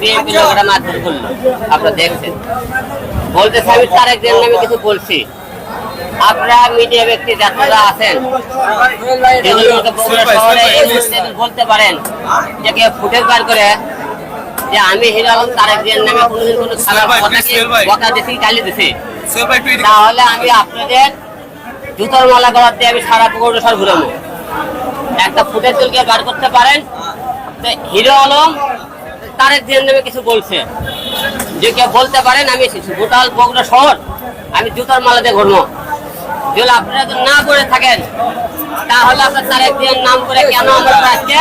BNP লোকেরা মারধর করল। আপনারা দেখছেন। বলতেছে আমি তারেক জিয়ার নামে কিছু বলছি। আপনারা মিডিয়া ব্যক্তি যারা আছেন এগুলোকে বগুড়া শহরে এই মুহূর্তে বলতে পারেন যে কেউ ফুটেজ বার করে যে আমি হিরো আলম তারেক জিয়ার নামে কোনোদিন কোনো খারাপ কথা দিছি। গালি তাহলে আমি আপনাদের জুতোর মালা গলার দিয়ে আমি সারা পুকুর সর ঘুরাবো। একটা ফুটের তুলকে বার করতে পারেন। হিরো আলম তারেক জিয়ার নামে কিছু বলছে। যে কেউ বলতে পারেন আমি গোটাল বগুড়া শহর আমি জুতোর মালা দিয়ে ঘুরবো। যদি আপনারা যদি না করে থাকেন তাহলে আপনার তারেক জিয়ার নাম করে কেন আমরা আজকে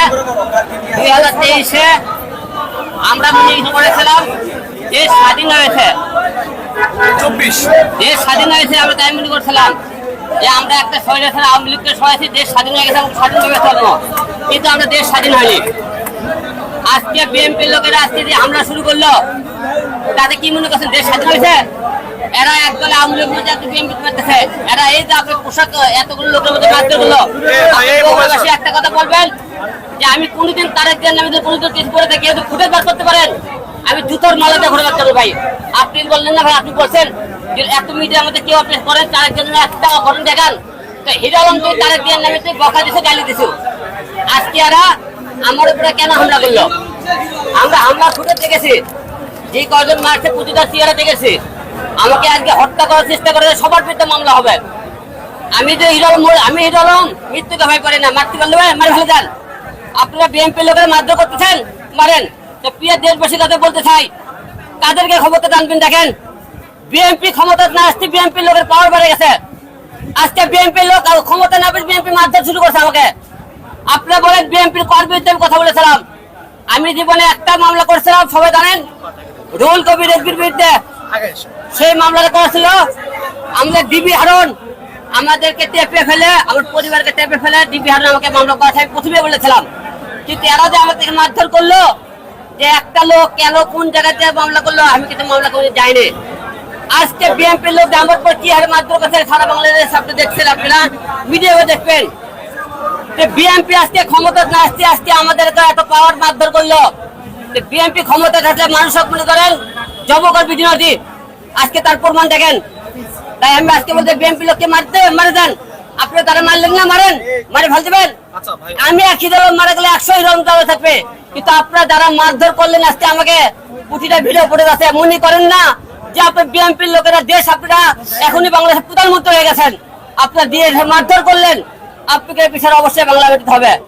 দুই হাজার তেইশে আমরা মনে করেছিলাম? দেশ স্বাধীন হয়েছে। চব্বিশ। দেশ স্বাধীন হয়েছে আমরা তাই মনে করছিলাম যে আমরা একটা শরীরে আওয়ামী লীগকে সরাইছি দেশ স্বাধীন হয়ে গেছে আমরা স্বাধীনভাবে চলবো। কিন্তু আমরা দেশ স্বাধীন হয়নি। আজকে বিএনপির লোকেরা আজকে যে হামলা শুরু করল তাতে কি মনে করছেন দেশ স্বাধীন হয়েছে এরা একদলে আওয়ামী লীগ একটা বিএনপি করতেছে এরা এই যে আপনার পোশাক এতগুলো লোকের মধ্যে গুলো ভাই, একটা কথা বলবেন যে আমি কোনোদিন তারেক নামে যদি কোনোদিন কিছু করে থাকি যদি ফুটে বার করতে পারেন আমি জুতোর মালাতে ঘুরে বার করব ভাই আপনি বললেন না ভাই আপনি বলছেন যে এত মিডিয়ার মধ্যে কেউ আপনি করেন তারেক নামে একটা ঘটনা দেখান হিরো আলম তুই তারেক জিয়ার নামে তুই বকা দিছে গালি দিছো আজকে এরা আমার উপরে কেন হামলা করল? আমরা হামলা ফুটে দেখেছি। যে কয়জন মারছে, প্রতিটা চেয়ারে দেখেছি। আমাকে আজকে হত্যা করার চেষ্টা করে সবার বিরুদ্ধে মামলা হবে। আমি যে হিরো মো- আমি হিরো আলম, মৃত্যুকে ভয় করি না। মারতে পারলে মারে ফেলে যান আপনারা বিএনপি লোকের মারধর করতেছেন? মারেন। তো প্রিয় দেশবাসীর তাদের বলতে চাই, তাদেরকে ক্ষমতা জানবেন দেখেন। বিএনপি ক্ষমতা না আসতে বিএনপি লোকের পাওয়ার বেড়ে গেছে। আজকে বিএনপি লোক ক্ষমতা না পেয়ে বিএনপি মারধর শুরু করছে আমাকে। আপনারা বলেন বিএনপির কর বিরুদ্ধে আমি কথা বলেছিলাম। আমি জীবনে একটা মামলা করেছিলাম সবাই জানেন? রুল কবির রেজবির বিরুদ্ধে। সেই মামলাটা করেছিল আমাদের ডিবি হারুন আমাদেরকে টেপে ফেলে আমার পরিবারকে টেপে ফেলে ডিবি হারুন আমাকে মামলা করেছে। আমি প্রথমে বলেছিলাম কিন্তু এরা যে আমাদেরকে মারধর করল যে একটা লোক কেন কোন জায়গাতে মামলা করল আমি কিন্তু মামলা করে যাইনি। আজকে বিএনপি লোক আমার উপর কি হারে মারধর করছে সারা বাংলাদেশ আপনি দেখছেন আপনারা মিডিয়াতে দেখবেন। বিএনপি আজকে ক্ষমতা না আসছে আজকে আমাদের এত পাওয়ার মারধর করল। বিএনপি ক্ষমতা থাকলে মানুষ মনে করেন জবকর বিধিনদী আজকে তার প্রমাণ দেখেন। তাই আমি আজকে বলতে বিএনপি লোককে মারতে মারে দেন। আপনি তারা মারলেন না মারেন। মারে আচ্ছা আমি একই দল মারা গেলে একশো রং দেওয়া থাকবে। কিন্তু আপনারা যারা মারধর করলেন আজকে আমাকে প্রতিটা ভিডিও পড়ে যাচ্ছে মনে করেন না যে আপনার বিএনপির লোকেরা দেশ আপনারা এখনই বাংলাদেশের প্রধানমন্ত্রী হয়ে গেছেন। আপনার দিয়ে মারধর করলেন। আপনাকে পিছনে অবশ্যই বাংলা বেটিতে হবে।